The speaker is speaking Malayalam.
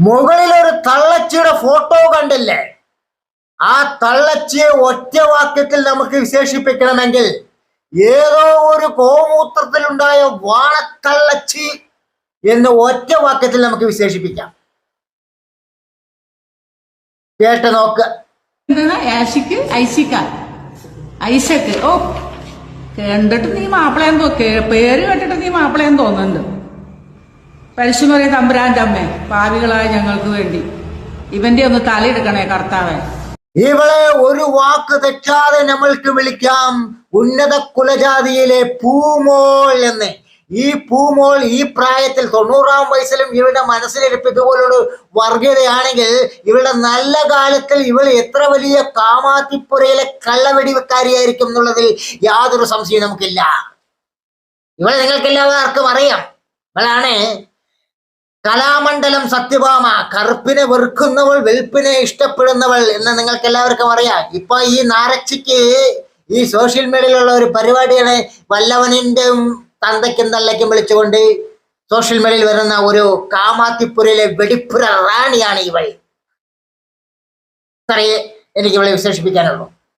മുകളിൽ ഒരു തള്ളച്ചിയുടെ ഫോട്ടോ കണ്ടില്ലേ? ആ തള്ളച്ചിയെ ഒറ്റ വാക്യത്തിൽ നമുക്ക് വിശേഷിപ്പിക്കണമെങ്കിൽ ഏതോ ഒരു ഗോമൂത്രത്തിലുണ്ടായ വാണത്തള്ളച്ചി എന്ന് ഒറ്റ വാക്യത്തിൽ നമുക്ക് വിശേഷിപ്പിക്കാം. കേട്ട് നോക്ക്. ഐശക്ക് ഓ കണ്ടിട്ട് നീ കേ- പേര് കേട്ടിട്ട് നീ മാപ്പിളയെന്ന് തോന്നുന്നുണ്ട്. പരിശുമറിയ തമ്പുരാന്റെ അമ്മേ പാവികളായ ഞങ്ങൾക്ക് വേണ്ടി. ഇവന്റെ ഒന്ന് തലയെടുക്കണേ കർത്താവെ. ഇവളെ ഒരു വാക്ക് തെറ്റാതെ നമ്മൾക്ക് വിളിക്കാം. ഉന്നത കുലജാതിയിലെ പൂമോൾ എന്ന്. ഈ പൂമോൾ ഈ പ്രായത്തിൽ തൊണ്ണൂറാം വയസ്സിലും ഇവളുടെ മനസ്സിലിരിപ്പ് ഇതുപോലൊരു വർഗീയതയാണെങ്കിൽ ഇവളുടെ നല്ല കാലത്തിൽ ഇവൾ എത്ര വലിയ കാമാത്തിപ്പുരയിലെ കള്ളവെടിവെക്കാരിയായിരിക്കും എന്നുള്ളതിൽ യാതൊരു സംശയവും നമുക്കില്ല. ഇവളെ നിങ്ങൾക്കെല്ലാവർക്കും അറിയാം. ഇവളാണ് കലാമണ്ഡലം സത്യഭാമ കറുപ്പിനെ വെറുക്കുന്നവൾ വെളുപ്പിനെ ഇഷ്ടപ്പെടുന്നവൾ എന്ന് നിങ്ങൾക്ക് എല്ലാവർക്കും അറിയാം. ഇപ്പൊ ഈ നാരച്ചിക്ക് ഈ സോഷ്യൽ മീഡിയയിലുള്ള ഒരു പരിപാടിയാണ് വല്ലവനിന്റെയും തന്തയ്ക്കും തള്ളയ്ക്കും വിളിച്ചുകൊണ്ട് സോഷ്യൽ മീഡിയയിൽ വരുന്ന ഒരു കാമാത്തിപ്പുരയിലെ വെടിപ്പുര റാണിയാണ് ഇവൾ. ഇത്രയേ എനിക്ക് ഇവളെ വിശേഷിപ്പിക്കാനുള്ളൂ.